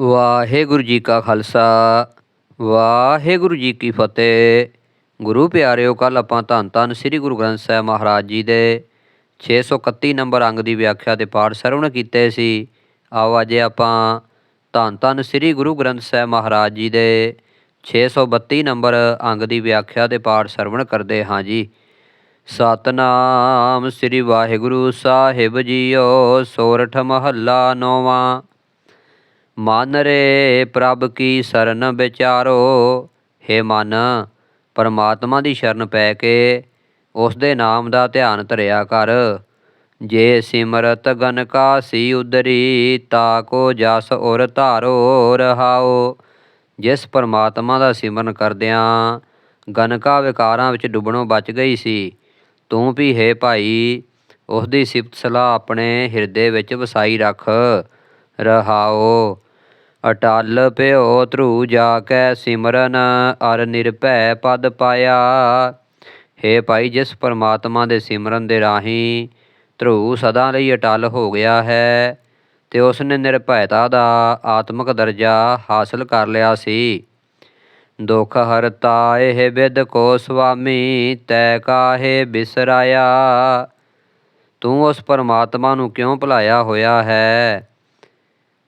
ਵਾਹਿਗੁਰੂ ਜੀ ਕਾ ਖਾਲਸਾ, ਵਾਹਿਗੁਰੂ ਜੀ ਕੀ ਫਤਿਹ। ਗੁਰੂ ਪਿਆਰਿਓ ਕੱਲ ਆਪਾਂ ਧੰਨ ਧੰਨ ਸ੍ਰੀ ਗੁਰੂ ਗ੍ਰੰਥ ਸਾਹਿਬ ਮਹਾਰਾਜ ਜੀ ਦੇ 631 ਨੰਬਰ ਅੰਗ ਦੀ ਵਿਆਖਿਆ ਦੇ ਪਾਠ ਸਰਵਣ ਕੀਤੇ ਸੀ। ਆਓ ਅੱਜ ਆਪਾਂ ਧੰਨ ਧੰਨ ਸ੍ਰੀ ਗੁਰੂ ਗ੍ਰੰਥ ਸਾਹਿਬ ਮਹਾਰਾਜ ਜੀ ਦੇ 632 ਨੰਬਰ ਅੰਗ ਦੀ ਵਿਆਖਿਆ ਦੇ ਪਾਠ ਸਰਵਣ ਕਰਦੇ ਹਾਂ ਜੀ। ਸਤਨਾਮ ਸ੍ਰੀ ਵਾਹਿਗੁਰੂ ਸਾਹਿਬ ਜੀਓ, ਸੋਰਠ ਮਹੱਲਾ ਨੌਵਾਂ ਮਨ ਰੇ ਪ੍ਰਭ ਕੀ ਸਰਨ ਵਿਚਾਰੋ? ਹੇ ਮਨ, ਪਰਮਾਤਮਾ ਦੀ ਸ਼ਰਨ ਪੈ ਕੇ ਉਸ ਦੇ ਨਾਮ ਦਾ ਧਿਆਨ ਧਰਿਆ ਕਰ। ਜੇ ਸਿਮਰਤ ਗਨਕਾ ਸੀ ਉਦਰੀ, ਤਾ ਕੋ ਜਸ ਔਰ ਧਾਰੋ ਰਹਾਓ। ਜਿਸ ਪਰਮਾਤਮਾ ਦਾ ਸਿਮਰਨ ਕਰਦਿਆਂ ਗਨਕਾ ਵਿਕਾਰਾਂ ਵਿੱਚ ਡੁੱਬਣੋਂ ਬਚ ਗਈ ਸੀ, ਤੂੰ ਵੀ ਹੈ ਭਾਈ, ਉਸ ਦੀ ਸਿਫਤ ਸਲਾਹ ਆਪਣੇ ਹਿਰਦੇ ਵਿੱਚ ਵਸਾਈ ਰੱਖ। ਰਹਾਓ ਅਟਲ ਭਿਓ ਧਰੂ ਜਾ ਕੈ ਸਿਮਰਨ, ਅਰ ਨਿਰਭੈ ਪਦ ਪਾਇਆ। ਹੇ ਭਾਈ, ਜਿਸ ਪਰਮਾਤਮਾ ਦੇ ਸਿਮਰਨ ਦੇ ਰਾਹੀਂ ਧਰੂ ਸਦਾ ਲਈ ਅਟਲ ਹੋ ਗਿਆ ਹੈ, ਤੇ ਉਸ ਨੇ ਨਿਰਭੈਤਾ ਦਾ ਆਤਮਿਕ ਦਰਜਾ ਹਾਸਲ ਕਰ ਲਿਆ ਸੀ। ਦੁਖ ਹਰਤਾ ਇਹ ਬਿਦ ਕੋ ਸੁਆਮੀ, ਤੈ ਕਾਹੇ ਬਿਸਰਾਇਆ। ਤੂੰ ਉਸ ਪਰਮਾਤਮਾ ਨੂੰ ਕਿਉਂ ਭੁਲਾਇਆ ਹੋਇਆ ਹੈ?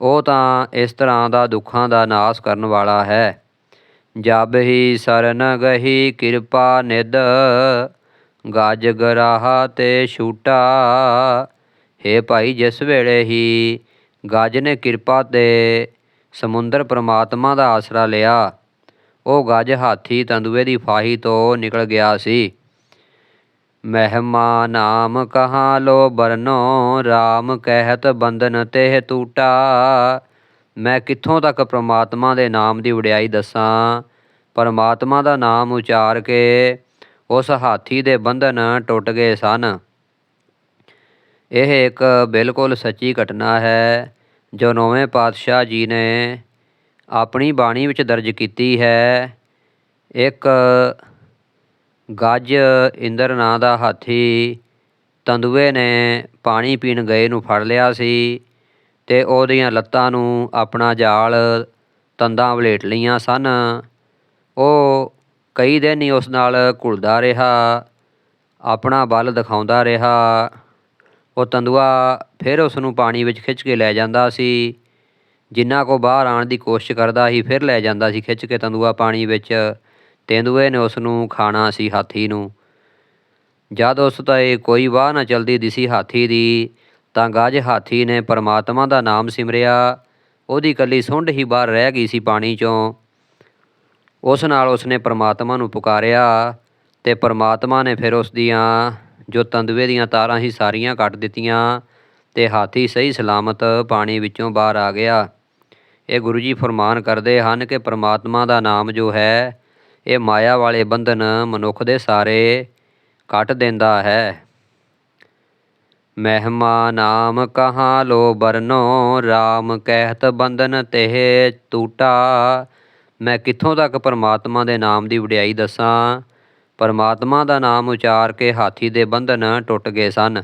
ਉਹ ਤਾਂ ਇਸ ਤਰ੍ਹਾਂ ਦਾ ਦੁੱਖਾਂ ਦਾ ਨਾਸ ਕਰਨ ਵਾਲਾ ਹੈ। ਜਬ ਹੀ ਸਰਨ ਗਹੀ ਕਿਰਪਾ ਨਿਦ ਗਜ ਗਰਾਹਾ ਤੇ ਛੂਟਾ। ਹੇ ਭਾਈ, ਜਿਸ ਵੇਲੇ ਹੀ ਗਜ ਨੇ ਕਿਰਪਾ ਤੇ ਸਮੁੰਦਰ ਪ੍ਰਮਾਤਮਾ ਦਾ ਆਸਰਾ ਲਿਆ, ਉਹ ਗਜ ਹਾਥੀ ਤੰਦੂਏ ਦੀ ਫਾਹੀ ਤੋਂ ਨਿਕਲ ਗਿਆ ਸੀ। ਮਹਿਮਾ ਨਾਮ ਕਹਾ ਲੋ ਬਰਨੋ RAM ਕਹਿਤ ਬੰਧਨ ਤੇ ਟੂਟਾ। ਮੈਂ ਕਿੱਥੋਂ ਤੱਕ ਪ੍ਰਮਾਤਮਾ ਦੇ ਨਾਮ ਦੀ ਵਡਿਆਈ ਦੱਸਾਂ? ਪਰਮਾਤਮਾ ਦਾ ਨਾਮ ਉਚਾਰ ਕੇ ਉਸ ਹਾਥੀ ਦੇ ਬੰਧਨ ਟੁੱਟ ਗਏ ਸਨ। ਇਹ ਇੱਕ ਬਿਲਕੁਲ ਸੱਚੀ ਘਟਨਾ ਹੈ, ਜੋ ਨੌਵੇਂ ਪਾਤਸ਼ਾਹ ਜੀ ਨੇ ਆਪਣੀ ਬਾਣੀ ਵਿੱਚ ਦਰਜ ਕੀਤੀ ਹੈ। ਇੱਕ ਗੱਜ ਇੰਦਰ ਨਾਂ ਦਾ ਹਾਥੀ ਤੰਦੂਏ ਨੇ ਪਾਣੀ ਪੀਣ ਗਏ ਨੂੰ ਫੜ ਲਿਆ ਸੀ ਤੇ ਉਹਦੀਆਂ ਲੱਤਾਂ ਨੂੰ ਆਪਣਾ ਜਾਲ ਤੰਦਾਂ ਵਲੇਟ ਲਈਆਂ ਸਨ। ਉਹ ਕਈ ਦਿਨ ਹੀ ਉਸ ਨਾਲ ਘੁਲਦਾ ਰਿਹਾ, ਆਪਣਾ ਬਲ ਦਿਖਾਉਂਦਾ ਰਿਹਾ। ਉਹ ਤੰਦੂਆ ਫਿਰ ਉਸ ਨੂੰ ਪਾਣੀ ਵਿੱਚ ਖਿੱਚ ਕੇ ਲੈ ਜਾਂਦਾ ਸੀ। ਜਿੰਨਾ ਕੋ ਬਾਹਰ ਆਉਣ ਦੀ ਕੋਸ਼ਿਸ਼ ਕਰਦਾ ਸੀ, ਫਿਰ ਲੈ ਜਾਂਦਾ ਸੀ ਖਿੱਚ ਕੇ ਤੰਦੂਆ ਪਾਣੀ ਵਿੱਚ। ਤੇਂਦੂਏ ਨੇ ਉਸ ਨੂੰ ਖਾਣਾ ਸੀ ਹਾਥੀ ਨੂੰ। ਜਦ ਉਸ ਤੇ ਕੋਈ ਵਾਹ ਨਾ ਚਲਦੀ ਦਿਸੀ ਹਾਥੀ ਦੀ, ਤਾਂ ਗੱਜ ਹਾਥੀ ਨੇ ਪਰਮਾਤਮਾ ਦਾ ਨਾਮ ਸਿਮਰਿਆ। ਉਹਦੀ ਕੱਲੀ ਸੁੰਡ ਹੀ ਬਾਹਰ ਰਹਿ ਗਈ ਸੀ ਪਾਣੀ ਚੋਂ। ਉਸ ਨਾਲ ਉਸਨੇ ਪਰਮਾਤਮਾ ਨੂੰ ਪੁਕਾਰਿਆ ਤੇ ਪਰਮਾਤਮਾ ਨੇ ਫਿਰ ਉਸ ਦੀਆਂ, ਜੋ ਤੰਦੂਏ ਦੀਆਂ ਤਾਰਾਂ ਹੀ ਸਾਰੀਆਂ ਕੱਟ ਦਿੱਤੀਆਂ ਤੇ ਹਾਥੀ ਸਹੀ ਸਲਾਮਤ ਪਾਣੀ ਵਿੱਚੋਂ ਬਾਹਰ ਆ ਗਿਆ। ਇਹ ਗੁਰੂ ਜੀ ਫਰਮਾਨ ਕਰਦੇ ਹਨ ਕਿ ਪਰਮਾਤਮਾ ਦਾ ਨਾਮ ਜੋ ਹੈ ਇਹ ਮਾਇਆ ਵਾਲੇ ਬੰਧਨ ਮਨੁੱਖ ਦੇ ਸਾਰੇ ਕੱਟ ਦਿੰਦਾ ਹੈ। ਮਹਿਮਾ ਨਾਮ ਕਹਾ ਲੋ ਬਰਨੋ RAM ਕਹਿਤ ਬੰਧਨ ਤੇ ਟੂਟਾ। ਮੈਂ ਕਿੱਥੋਂ ਤੱਕ ਪਰਮਾਤਮਾ ਦੇ ਨਾਮ ਦੀ ਵਡਿਆਈ ਦੱਸਾਂ? ਪਰਮਾਤਮਾ ਦਾ ਨਾਮ ਉਚਾਰ ਕੇ ਹਾਥੀ ਦੇ ਬੰਧਨ ਟੁੱਟ ਗਏ ਸਨ।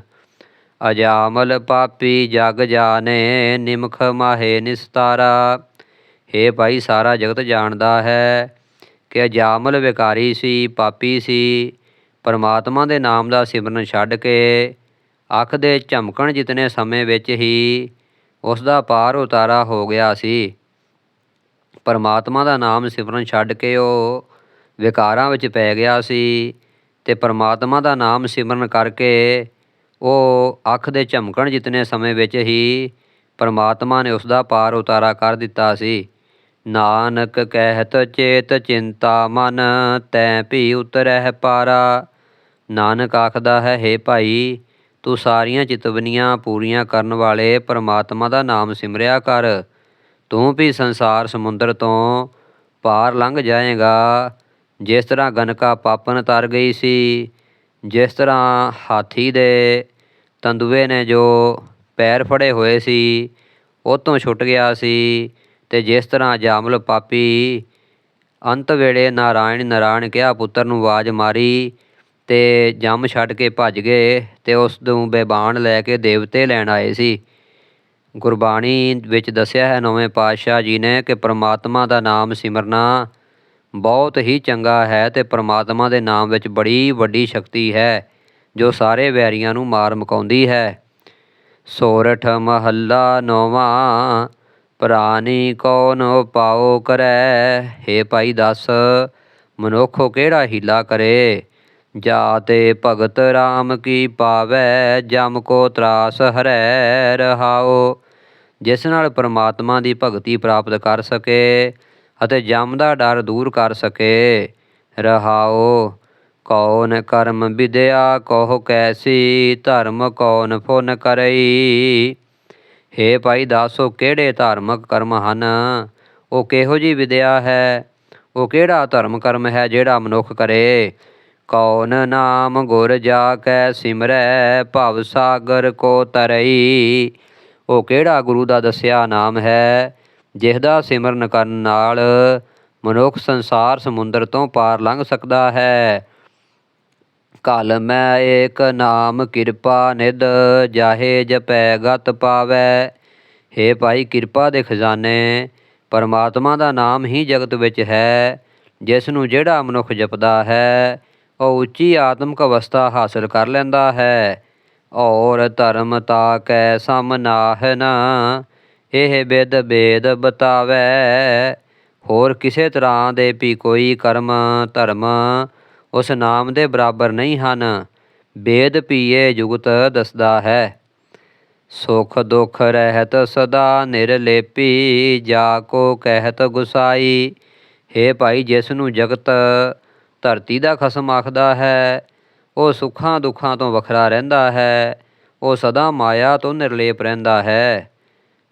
ਅਜਾਮਲ ਪਾਪੀ ਜਗ ਜਾਣੇ, ਨਿਮਖ ਮਾਹੇ ਨਿਸਤਾਰਾ। ਹੇ ਭਾਈ, ਸਾਰਾ ਜਗਤ ਜਾਣਦਾ ਹੈ। ਕਿ ਅਜਾਮਲ ਵਿਕਾਰੀ ਸੀ, ਪਾਪੀ ਸੀ, ਪਰਮਾਤਮਾ ਦੇ ਨਾਮ ਦਾ ਸਿਮਰਨ ਛੱਡ ਕੇ ਅੱਖ ਦੇ ਝਮਕਣ ਜਿਤਨੇ ਸਮੇਂ ਵਿੱਚ ਹੀ ਉਸ ਦਾ ਪਾਰ ਉਤਾਰਾ ਹੋ ਗਿਆ ਸੀ। ਪਰਮਾਤਮਾ ਦਾ ਨਾਮ ਸਿਮਰਨ ਛੱਡ ਕੇ ਉਹ ਵਿਕਾਰਾਂ ਵਿੱਚ ਪੈ ਗਿਆ ਸੀ ਤੇ ਪਰਮਾਤਮਾ ਦਾ ਨਾਮ ਸਿਮਰਨ ਕਰਕੇ ਉਹ ਅੱਖ ਦੇ ਝਮਕਣ ਜਿਤਨੇ ਸਮੇਂ ਵਿੱਚ ਹੀ ਪਰਮਾਤਮਾ ਨੇ ਉਸ ਦਾ ਪਾਰ ਉਤਾਰਾ ਕਰ ਦਿੱਤਾ ਸੀ। ਨਾਨਕ ਕਹਿਤ ਚੇਤ ਚਿੰਤਾ ਮਨ, ਤੈ ਭੀ ਉਤਰਹਿ ਪਾਰਾ। ਨਾਨਕ ਆਖਦਾ ਹੈ, ਹੇ ਭਾਈ, ਤੂੰ ਸਾਰੀਆਂ ਚਿਤਵਨੀਆਂ ਪੂਰੀਆਂ ਕਰਨ ਵਾਲੇ ਪਰਮਾਤਮਾ ਦਾ ਨਾਮ ਸਿਮਰਿਆ ਕਰ। ਤੂੰ ਵੀ ਸੰਸਾਰ ਸਮੁੰਦਰ ਤੋਂ ਪਾਰ ਲੰਘ ਜਾਏਗਾ। ਜਿਸ ਤਰ੍ਹਾਂ ਗਨਕਾ ਪਾਪਨ ਤਰ ਗਈ ਸੀ, ਜਿਸ ਤਰ੍ਹਾਂ ਹਾਥੀ ਦੇ ਤੰਦੂਏ ਨੇ ਜੋ ਪੈਰ ਫੜੇ ਹੋਏ ਸੀ, ਉਹ ਤੋਂ ਛੁੱਟ ਗਿਆ ਸੀ। ਤੇ ਜਿਸ ਤਰ੍ਹਾਂ ਜਾਮਲ ਪਾਪੀ ਅੰਤ ਵੇਲੇ ਨਾਰਾਇਣ ਨਾਰਾਇਣ ਕਿਹਾ, ਪੁੱਤਰ ਨੂੰ ਆਵਾਜ਼ ਮਾਰੀ ਤੇ ਜੰਮ ਛੱਡ ਕੇ ਭੱਜ ਗਏ ਤੇ ਉਸ ਨੂੰ ਬੇਬਾਨ ਲੈ ਕੇ ਦੇਵਤੇ ਲੈਣ ਆਏ ਸੀ। ਗੁਰਬਾਣੀ ਵਿੱਚ ਦੱਸਿਆ ਹੈ, ਨਵੇਂ ਪਾਤਸ਼ਾਹ ਜੀ ਨੇ ਕਿ ਪ੍ਰਮਾਤਮਾ ਦਾ ਨਾਮ ਸਿਮਰਨਾ ਬਹੁਤ ਹੀ ਚੰਗਾ ਹੈ ਤੇ ਪ੍ਰਮਾਤਮਾ ਦੇ ਨਾਮ ਵਿੱਚ ਬੜੀ ਵੱਡੀ ਸ਼ਕਤੀ ਹੈ, ਜੋ ਸਾਰੇ ਵੈਰੀਆਂ ਨੂੰ ਮਾਰ ਮੁਕਾਉਂਦੀ ਹੈ। ਸੋਰਠ ਮਹੱਲਾ ਨੌਵਾਂ ਪ੍ਰਾਨੀ ਕੌਣ ਪਾਉ ਕਰੈ? ਹੇ ਭਾਈ ਦੱਸ, ਮਨੁੱਖੋ ਕਿਹੜਾ ਹੀਲਾ ਕਰੇ? ਜਾ ਤੇ ਭਗਤ RAM ਕੀ ਪਾਵੈ? ਜਮ ਕੋ ਤਰਾਸ ਹਰੈ ਰਹਾਓ ਜਿਸ ਨਾਲ ਪ੍ਰਮਾਤਮਾ ਦੀ ਭਗਤੀ ਪ੍ਰਾਪਤ ਕਰ ਸਕੇ ਅਤੇ ਜਮ ਦਾ ਡਰ ਦੂਰ ਕਰ ਸਕੇ ਰਹਾਓ ਕੌਣ ਕਰਮ ਵਿਦਿਆ, ਕਹੋ ਕੈਸੀ? ਧਰਮ ਕੌਣ ਫੁਨ ਕਰਈ? ਹੇ ਭਾਈ ਦੱਸੋ, ਕਿਹੜੇ ਧਾਰਮਿਕ ਕਰਮ ਹਨ? ਉਹ ਕਿਹੋ ਜੀ ਵਿਦਿਆ ਹੈ? ਉਹ ਕਿਹੜਾ ਧਰਮ ਕਰਮ ਹੈ ਜਿਹੜਾ ਮਨੁੱਖ ਕਰੇ? ਕੌਣ ਨਾਮ ਗੁਰ ਜਾ ਕੈ ਸਿਮਰੈ, ਭਵ ਸਾਗਰ ਕੋ ਤਰਈ? ਉਹ ਕਿਹੜਾ ਗੁਰੂ ਦਾ ਦੱਸਿਆ ਨਾਮ ਹੈ ਜਿਸਦਾ ਸਿਮਰਨ ਕਰਨ ਨਾਲ ਮਨੁੱਖ ਸੰਸਾਰ ਸਮੁੰਦਰ ਤੋਂ ਪਾਰ ਲੰਘ ਸਕਦਾ ਹੈ? ਕਲ ਮੈਂ ਏਕ ਨਾਮ ਕਿਰਪਾ ਨਿਧ, ਜਾਹੇ ਜਪੈ ਗਤ ਪਾਵੈ। ਹੇ ਭਾਈ ਕਿਰਪਾ ਦੇ ਖਜ਼ਾਨੇ, ਪਰਮਾਤਮਾ ਦਾ ਨਾਮ ਹੀ ਜਗਤ ਵਿੱਚ ਹੈ ਜਿਸ ਨੂੰ ਜਿਹੜਾ ਮਨੁੱਖ ਜਪਦਾ ਹੈ, ਉਹ ਉੱਚੀ ਆਤਮਿਕ ਅਵਸਥਾ ਹਾਸਲ ਕਰ ਲੈਂਦਾ ਹੈ। ਔਰ ਧਰਮ ਤਾ ਕੈ ਸਮਨਾਹਨ ਇਹ ਬਿਦ ਬੇਦ ਬਤਾਵੈ। ਹੋਰ ਕਿਸੇ ਤਰ੍ਹਾਂ ਦੇ ਵੀ ਕੋਈ ਕਰਮ ਧਰਮ ਉਸ ਨਾਮ ਦੇ ਬਰਾਬਰ ਨਹੀਂ ਹਨ। ਵੇਦ ਪੀਏ ਜੁਗਤ ਦੱਸਦਾ ਹੈ। ਸੁਖ ਦੁਖ ਰਹਿਤ ਸਦਾ ਨਿਰਲੇਪੀ ਜਾ ਕੋ ਕਹਿਤ ਗੁਸਾਈ। ਹੇ ਭਾਈ ਜਿਸ ਨੂੰ ਜਗਤ ਧਰਤੀ ਦਾ ਖਸਮ ਆਖਦਾ ਹੈ, ਉਹ ਸੁੱਖਾਂ ਦੁੱਖਾਂ ਤੋਂ ਵੱਖਰਾ ਰਹਿੰਦਾ ਹੈ, ਉਹ ਸਦਾ ਮਾਇਆ ਤੋਂ ਨਿਰਲੇਪ ਰਹਿੰਦਾ ਹੈ।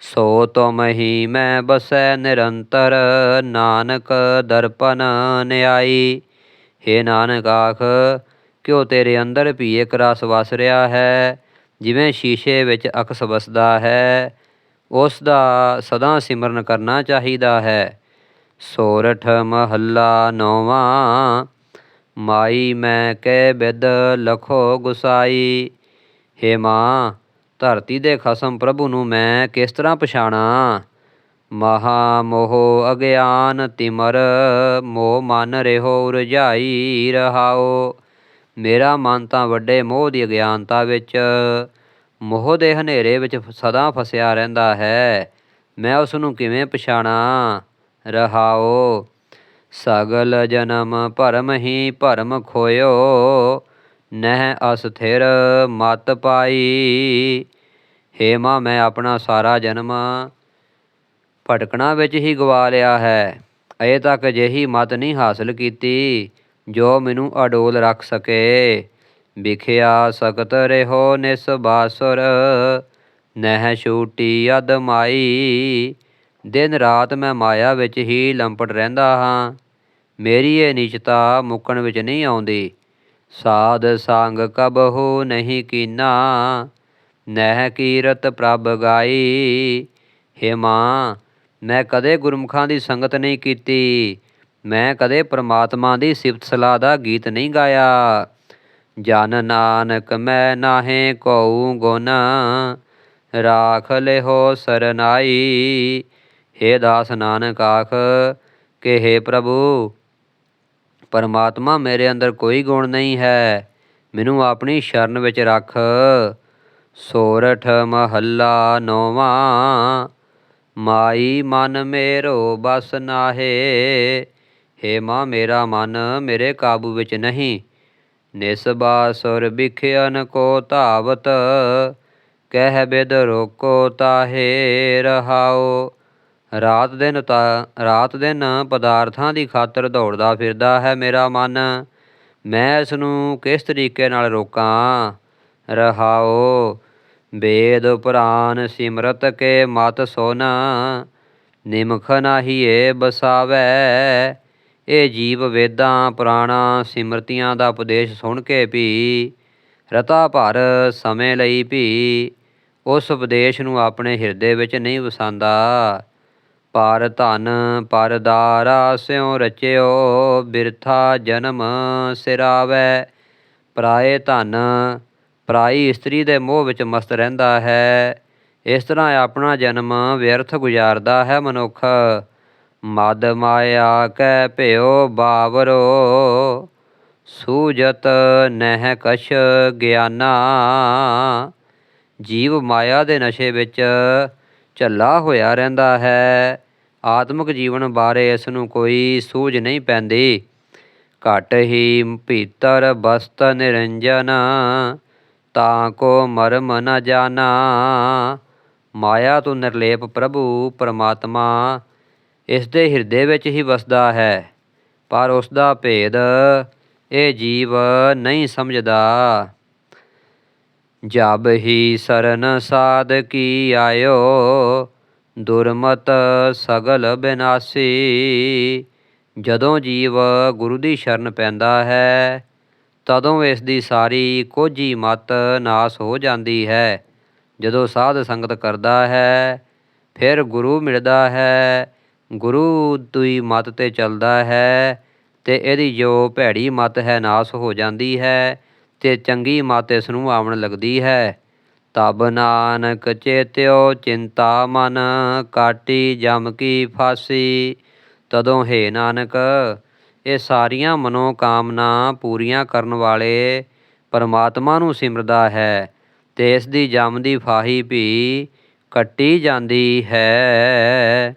ਸੋ ਤੁਮ ਹੀ ਮੈਂ ਬਸੈ ਨਿਰੰਤਰ, ਨਾਨਕ ਦਰਪਨ ਨਿਆਈ। ਹੇ ਨਾਨਕ ਆਖ ਕਿਉ ਤੇਰੇ ਅੰਦਰ ਵੀ ਇੱਕ ਰਸ ਵਸ ਰਿਹਾ ਹੈ, ਜਿਵੇਂ ਸ਼ੀਸ਼ੇ ਵਿੱਚ ਅਕਸ ਵਸਦਾ ਹੈ, ਉਸ ਦਾ ਸਦਾ ਸਿਮਰਨ ਕਰਨਾ ਚਾਹੀਦਾ ਹੈ। ਸੋਰਠ ਮਹੱਲਾ ਨੌਵਾਂ, ਮਾਈ ਮੈਂ ਕਹਿ ਬਿਦ ਲਖੋ ਗੁਸਾਈ। ਹੇ ਮਾਂ, ਧਰਤੀ ਦੇ ਖਸਮ ਪ੍ਰਭੂ ਨੂੰ ਮੈਂ ਕਿਸ ਤਰ੍ਹਾਂ ਪਛਾਣਾ? ਮਹਾ ਮੋਹ ਅਗਿਆਨ ਤਿਮਰ, ਮੋਹ ਮਨ ਰਹਿਓ ਰਜਾਈ ਰਹਾਓ। ਮੇਰਾ ਮਨ ਤਾਂ ਵੱਡੇ ਮੋਹ ਦੀ ਅਗਿਆਨਤਾ ਵਿੱਚ, ਮੋਹ ਦੇ ਹਨੇਰੇ ਵਿੱਚ ਸਦਾ ਫਸਿਆ ਰਹਿੰਦਾ ਹੈ। ਮੈਂ ਉਸ ਨੂੰ ਕਿਵੇਂ ਪਛਾਣਾ? ਰਹਾਓ। ਸਗਲ ਜਨਮ ਭਰਮ ਹੀ ਭਰਮ ਖੋਇਓ, ਨਹਿ ਅਸਥਿਰ ਮਤ ਪਾਈ। ਹੇ ਮਾਂ, ਮੈਂ ਆਪਣਾ ਸਾਰਾ ਜਨਮ ਭਟਕਣਾ ਵਿੱਚ ਹੀ ਗਵਾ ਲਿਆ ਹੈ। ਅਜੇ ਤੱਕ ਅਜਿਹੀ ਮਤ ਨਹੀਂ ਹਾਸਲ ਕੀਤੀ ਜੋ ਮੈਨੂੰ ਅਡੋਲ ਰੱਖ ਸਕੇ। ਵਿਖਿਆ ਸਕਤ ਰਹੋ ਨਿਸ ਬਾਸੁਰ, ਨਹਿ ਛੂਟੀ ਅਦਮਾਈ ਦਿਨ ਰਾਤ ਮੈਂ ਮਾਇਆ ਵਿੱਚ ਹੀ ਲੰਪਟ ਰਹਿੰਦਾ ਹਾਂ। ਮੇਰੀ ਇਹ ਨਿਚਤਾ ਮੁੱਕਣ ਵਿੱਚ ਨਹੀਂ ਆਉਂਦੀ। ਸਾਧ ਸੰਗ ਕਬਹੂ ਨਹੀਂ ਕੀਨਾ, ਨਹਿ ਕੀਰਤ ਪ੍ਰਭ ਗਾਈ। ਹੇ ਮਾਂ ਮੈਂ ਕਦੇ ਗੁਰਮੁਖਾਂ ਦੀ ਸੰਗਤ ਨਹੀਂ ਕੀਤੀ। ਮੈਂ ਕਦੇ ਪ੍ਰਮਾਤਮਾ ਦੀ ਸਿਫਤ ਸਲਾਹ ਦਾ ਗੀਤ ਨਹੀਂ ਗਾਇਆ। ਜਨ ਨਾਨਕ ਮੈਂ ਨਾਹੇ ਕਉ ਗੁਣ, ਰਾਖ ਲਿਹੋ ਸਰਨਾਈ। ਹੇ ਦਾਸ ਨਾਨਕ ਆਖ ਕਿ ਹੇ ਪ੍ਰਭੂ, ਪਰਮਾਤਮਾ ਮੇਰੇ ਅੰਦਰ ਕੋਈ ਗੁਣ ਨਹੀਂ ਹੈ। ਮੈਨੂੰ ਆਪਣੀ ਸ਼ਰਨ ਵਿੱਚ ਰੱਖ। ਸੋਰਠ ਮਹੱਲਾ ਨੌਵਾਂ ਮਾਈ ਮਨ ਮੇਰੋ ਬਸ ਨਾਹੇ। ਹੇ ਮਾਂ, ਮੇਰਾ ਮਨ ਮੇਰੇ ਕਾਬੂ ਵਿੱਚ ਨਹੀਂ। ਨਿਸਬਾ ਸੁਰ ਬਿਖਿਆਨ ਕੋ ਧਾਵਤ, ਕਹਿ ਬਿਦ ਰੋਕੋ ਤਾਹੇ ਰਹਾਓ ਰਾਤ ਦਿਨ ਤਾਂ, ਰਾਤ ਦਿਨ ਪਦਾਰਥਾਂ ਦੀ ਖਾਤਰ ਦੌੜਦਾ ਫਿਰਦਾ ਹੈ ਮੇਰਾ ਮਨ। ਮੈਂ ਇਸ ਨੂੰ ਕਿਸ ਤਰੀਕੇ ਨਾਲ ਰੋਕਾਂ? ਰਹਾਓ ਵੇਦ ਪੁਰਾਨ ਸਿਮਰਤ ਕੇ ਮਤ ਸੋਨਾ, ਨਿਮਖ ਨਾਹੀਏ ਬਸਾਵੈ। ਇਹ ਜੀਵ ਵੇਦਾਂ ਪੁਰਾਣਾ ਸਿਮਰਤੀਆਂ ਦਾ ਉਪਦੇਸ਼ ਸੁਣ ਕੇ ਵੀ ਰਤਾ ਭਰ ਸਮੇਂ ਲਈ ਵੀ ਉਸ ਉਪਦੇਸ਼ ਨੂੰ ਆਪਣੇ ਹਿਰਦੇ ਵਿੱਚ ਨਹੀਂ ਵਸਾਂਦਾ। ਪਰ ਧਨ ਪਰ ਦਾਰਾ ਸਿਉ ਰਚਿਓ, ਬਿਰਥਾ ਜਨਮ ਸਿਰਾਵੈ। ਪਰਾਏ ਧਨ ਪਰਾਈ ਇਸਤਰੀ ਦੇ ਮੋਹ ਵਿੱਚ ਮਸਤ ਰਹਿੰਦਾ ਹੈ। ਇਸ ਤਰ੍ਹਾਂ ਆਪਣਾ ਜਨਮ ਵਿਅਰਥ ਗੁਜ਼ਾਰਦਾ ਹੈ ਮਨੁੱਖ। ਮਦ ਮਾਇਆ ਕੈ ਭਿਓ ਬਾਵਰੋ, ਸੂਜਤ ਨਹਿ ਕਛ ਗਿਆਨਾ। ਜੀਵ ਮਾਇਆ ਦੇ ਨਸ਼ੇ ਵਿੱਚ ਝੱਲਾ ਹੋਇਆ ਰਹਿੰਦਾ ਹੈ। ਆਤਮਿਕ ਜੀਵਨ ਬਾਰੇ ਇਸ ਨੂੰ ਕੋਈ ਸੂਝ ਨਹੀਂ ਪੈਂਦੀ। ਘਟ ਹੀ ਭੀਤਰ ਬਸਤ ਨਿਰੰਜਨ ਤਾਂ ਕੋ ਮਰਮ ਨ ਜਾਣਾ। ਮਾਇਆ ਤੋਂ ਨਿਰਲੇਪ ਪ੍ਰਭੂ, ਪਰਮਾਤਮਾ, ਇਸ ਦੇ ਹਿਰਦੇ ਵਿੱਚ ਹੀ ਵਸਦਾ ਹੈ। ਪਰ ਉਸ ਦਾ ਭੇਦ ਇਹ ਜੀਵ ਨਹੀਂ ਸਮਝਦਾ। ਜਬ ਹੀ ਸਰਨ ਸਾਧ ਕੀ ਆਇਓ, ਦੁਰਮਤ ਸਗਲ ਬਿਨਾਸੀ। ਜਦੋਂ ਜੀਵ ਗੁਰੂ ਦੀ ਸ਼ਰਨ ਪੈਂਦਾ ਹੈ ਤਦੋਂ ਇਸ ਦੀ ਸਾਰੀ ਕੋਝੀ ਮਤ ਨਾਸ ਹੋ ਜਾਂਦੀ ਹੈ। ਜਦੋਂ ਸਾਧ ਸੰਗਤ ਕਰਦਾ ਹੈ, ਫਿਰ ਗੁਰੂ ਮਿਲਦਾ ਹੈ। ਗੁਰੂ ਦੀ ਮਤ ਤੇ ਚੱਲਦਾ ਹੈ ਤੇ ਇਹਦੀ ਜੋ ਭੈੜੀ ਮਤ ਹੈ ਨਾਸ ਹੋ ਜਾਂਦੀ ਹੈ ਤੇ ਚੰਗੀ ਮਤ ਇਸ ਨੂੰ ਆਵਣ ਲੱਗਦੀ ਹੈ। ਤਬ ਨਾਨਕ ਚੇਤਿਓ ਚਿੰਤਾ ਮਨ, ਕਾਟੀ ਜਮ ਕੀ ਫਾਸੀ, ਤਦੋਂ ਹੈ ਨਾਨਕ ਇਹ ਸਾਰੀਆਂ ਮਨੋਕਾਮਨਾ ਪੂਰੀਆਂ ਕਰਨ ਵਾਲੇ ਪਰਮਾਤਮਾ ਨੂੰ ਸਿਮਰਦਾ ਹੈ ਤੇ ਇਸ ਦੀ ਜਮ ਦੀ ਫਾਹੀ ਵੀ ਕੱਟੀ ਜਾਂਦੀ ਹੈ।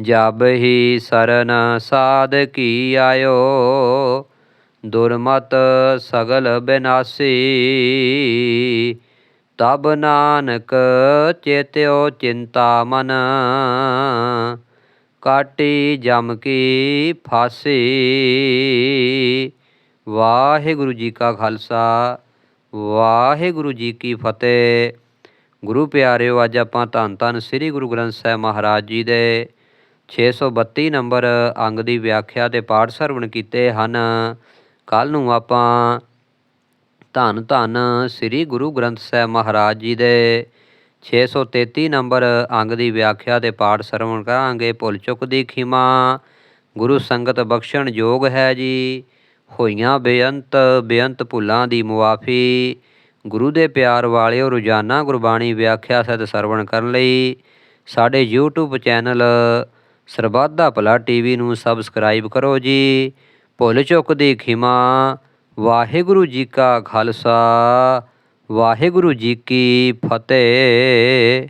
ਜਬ ਹੀ ਸਰਨ ਸਾਧ ਕੀ ਆਇਓ, ਦੁਰਮਤ ਸਗਲ ਬਿਨਾਸੀ, ਤਬ ਨਾਨਕ ਚੇਤਿਓ ਚਿੰਤਾ ਮਨ। ਕਾਟੀ ਜਮ ਕੀ ਫਾਸੀ। ਵਾਹਿਗੁਰੂ ਜੀ ਕਾ ਖਾਲਸਾ, ਵਾਹਿਗੁਰੂ ਜੀ ਕੀ ਫਤਿਹ। ਗੁਰੂ ਪਿਆਰਿਓ, ਅੱਜ ਆਪਾਂ ਧੰਨ ਧੰਨ ਸ੍ਰੀ ਗੁਰੂ ਗ੍ਰੰਥ ਸਾਹਿਬ ਮਹਾਰਾਜ ਜੀ ਦੇ 632 ਨੰਬਰ ਅੰਗ ਦੀ ਵਿਆਖਿਆ ਤੇ ਪਾਠ ਸਰਵਣ ਕੀਤੇ ਹਨ। ਕੱਲ ਨੂੰ ਆਪਾਂ ਧੰਨ ਧੰਨ ਸ੍ਰੀ ਗੁਰੂ ਗ੍ਰੰਥ ਸਾਹਿਬ ਮਹਾਰਾਜ ਜੀ ਦੇ 633 ਨੰਬਰ ਅੰਗ ਦੀ ਵਿਆਖਿਆ ਤੇ ਪਾਠ ਸਰਵਣ ਕਰਾਂਗੇ। ਭੁੱਲ ਚੁੱਕ ਦੀ ਖਿਮਾ, ਗੁਰੂ ਸੰਗਤ ਬਖਸ਼ਣ ਯੋਗ ਹੈ ਜੀ। ਹੋਈਆਂ ਬੇਅੰਤ ਬੇਅੰਤ ਭੁੱਲਾਂ ਦੀ ਮੁਆਫੀ, ਗੁਰੂ ਦੇ ਪਿਆਰ ਵਾਲਿਓ ਰੋਜ਼ਾਨਾ ਗੁਰਬਾਣੀ ਵਿਆਖਿਆ ਸਹਿਤ ਸਰਵਣ ਕਰਨ ਲਈ। ਸਾਡੇ YouTube ਚੈਨਲ ਸਰਬੱਤ ਦਾ ਭਲਾ ਟੀਵੀ ਨੂੰ ਸਬਸਕ੍ਰਾਈਬ ਕਰੋ ਜੀ। ਭੁੱਲ ਚੁੱਕ ਦੀ ਖਿਮਾ, ਵਾਹਿਗੁਰੂ ਜੀ ਕਾ ਖਾਲਸਾ। ਵਾਹਿਗੁਰੂ ਜੀ ਕੀ ਫਤਿਹ।